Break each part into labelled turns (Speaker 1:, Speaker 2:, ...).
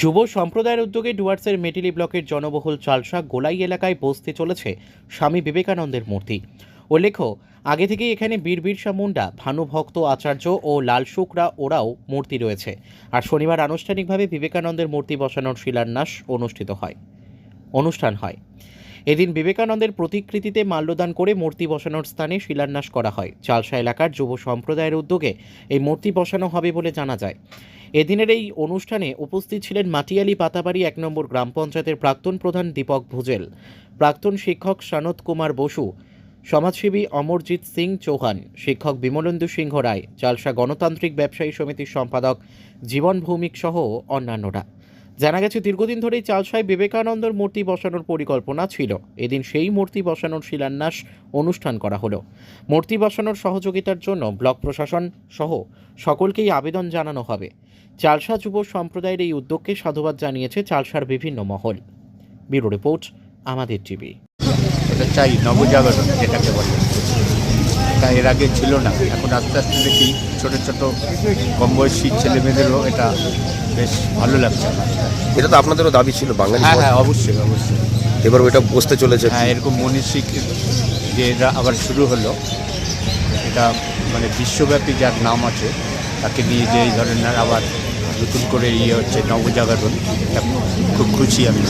Speaker 1: যুব সম্প্রদায়ের উদ্যোগে ডুয়ার্সের মেটিলি ব্লকের জনবহুল চালসা গোলাই এলাকায় বসতে চলেছে স্বামী বিবেকানন্দের মূর্তি। উল্লেখ্য, আগে থেকেই এখানে বীর বিরসা মুন্ডা ভানুভক্ত আচার্য ও লাল শুকরা ওরাও মূর্তি রয়েছে। আর শনিবার আনুষ্ঠানিকভাবে বিবেকানন্দের মূর্তি বসানোর শিলান্যাস অনুষ্ঠিত হয়। অনুষ্ঠান হয়। এদিন বিবেকানন্দের প্রতিকৃতিতে মাল্যদান করে মূর্তি বসানোর স্থানে শিলান্যাস করা হয়। চালসা এলাকার যুব সম্প্রদায়ের উদ্যোগে এই মূর্তি বসানো হবে বলে জানা যায়। এদিনের এই অনুষ্ঠানে উপস্থিত ছিলেন মাটিয়ালি পাতাবাড়ি এক নম্বর গ্রাম পঞ্চায়েতের প্রাক্তন প্রধান দীপক ভুজেল, প্রাক্তন শিক্ষক সনত কুমার বসু, সমাজসেবী অমরজিৎ সিং চৌহান, শিক্ষক বিমলেন্দু সিংহ রায় চালসা গণতান্ত্রিক ব্যবসায়ী সমিতির সম্পাদক জীবন ভৌমিক সহ অন্যান্যরা। জানা গেছে, দীর্ঘদিন ধরেই চালসায় বিবেকানন্দর মূর্তি বসানোর পরিকল্পনা ছিল। এদিন সেই মূর্তি বসানোর শিলান্যাস অনুষ্ঠান করা হলো। মূর্তি বসানোর সহযোগিতার জন্য ব্লক প্রশাসন সহ সকলকেই আবেদন জানানো হবে। চালসা যুব সম্প্রদায়ের এই উদ্যোগকে সাধুবাদ জানিয়েছে চালসার বিভিন্ন মহল। ব্যুরো রিপোর্ট, আমাদের টিভি।
Speaker 2: চাই, নবজাগরণ যেটাকে বলে। তা এর আগে ছিল না। এখন আস্তে আস্তে দেখি ছোটো ছোটো কম বয়সী ছেলে মেয়েদেরও এটা বেশ ভালো লাগছে।
Speaker 3: এটা তো আপনাদেরও দাবি ছিল বাঙালি
Speaker 2: হ্যাঁ হ্যাঁ অবশ্যই অবশ্যই।
Speaker 3: এবার ওইটা বসতে চলেছে।
Speaker 2: হ্যাঁ এরকম মনীষিক যে এটা আবার শুরু হলো এটা মানে বিশ্বব্যাপী যার নাম আছে তাকে নিয়ে যে এই ধরনের আবার নতুন করে ইয়ে হচ্ছে নবজাগরণ এটা খুব খুশি আমি।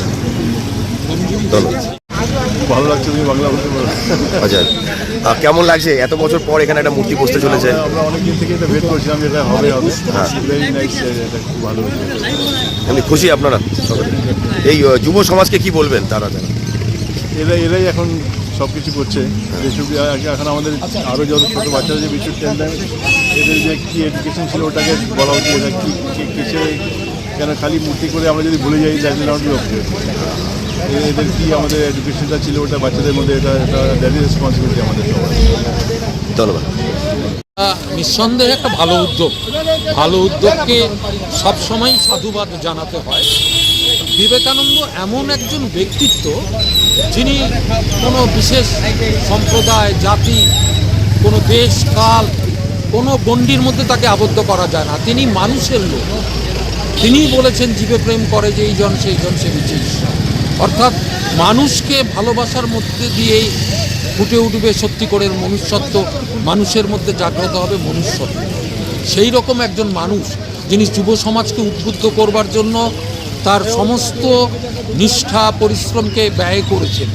Speaker 3: ধন্যবাদ।
Speaker 4: ভালো লাগছে তুমি বাংলা বলতে পারো।
Speaker 3: আচ্ছা কেমন লাগছে? এত বছর পর এখানে একটা মূর্তি বসতে চলেছে।
Speaker 4: আমরা- অনেকদিন থেকে এটা ওয়েট করছিলাম এটা হবে হবে।
Speaker 3: হ্যাঁ।
Speaker 4: এটা ভালো
Speaker 3: এমনি খুশি আপনারা এই যুব সমাজকে কি বলবেন তারা যারা
Speaker 4: এরা এরাই এখন সব কিছু করছে যেসব এখন আমাদের আরও যত ছোটো বাচ্চারা যে বিশুর টেন এদের যে কী এডুকেশন ছিল ওটাকে বলা উচিত এরা কী কিসে কেন খালি মূর্তি করে আমরা যদি ভুলে যাই দ্যাট নট বি এদের কি আমাদের এডুকেশনটা ছিল ওটা বাচ্চাদের মধ্যে এটা এটা দ্যাট রেসপন্সিবিলিটি আমাদের
Speaker 3: ধন্যবাদ।
Speaker 5: নিঃসন্দেহে একটা ভালো উদ্যোগ। ভালো উদ্যোগকে সবসময় সাধুবাদ জানাতে হয়। বিবেকানন্দ এমন একজন ব্যক্তিত্ব যিনি কোনো বিশেষ সম্প্রদায় জাতি কোনো দেশ কাল কোনো গণ্ডির মধ্যে তাকে আবদ্ধ করা যায় না। তিনি মানুষের লোক। তিনিই বলেছেন জীবে প্রেম করে যে এই জন সেই জন সে বিচে ঈশ্বর অর্থাৎ মানুষকে ভালোবাসার মধ্যে দিয়েই ফুটে উঠবে সত্যি করে মনুষ্যত্ব, মানুষের মধ্যে জাগ্রত হবে মনুষ্যত্ব। সেই রকম একজন মানুষ যিনি যুব সমাজকে উদ্বুদ্ধ করবার জন্য তার সমস্ত নিষ্ঠা, পরিশ্রমকে ব্যয় করেছেন।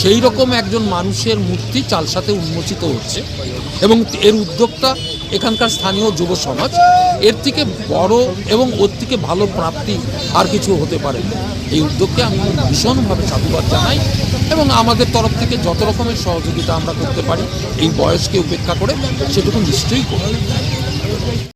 Speaker 5: সেই রকম একজন মানুষের মূর্তি চালসাতে উন্মোচিত হচ্ছে এবং এর উদ্যোক্তা এখানকার স্থানীয় যুব সমাজ এর থেকে বড় এবং ওর থেকে ভালো প্রাপ্তি আর কিছু হতে পারে। এই উদ্যোগকে আমি ভীষণভাবে সাধুবাদ জানাই এবং আমাদের তরফ থেকে যত রকমের সহযোগিতা আমরা করতে পারি, এই বয়সকে উপেক্ষা করে সেটুকু নিশ্চয়ই করব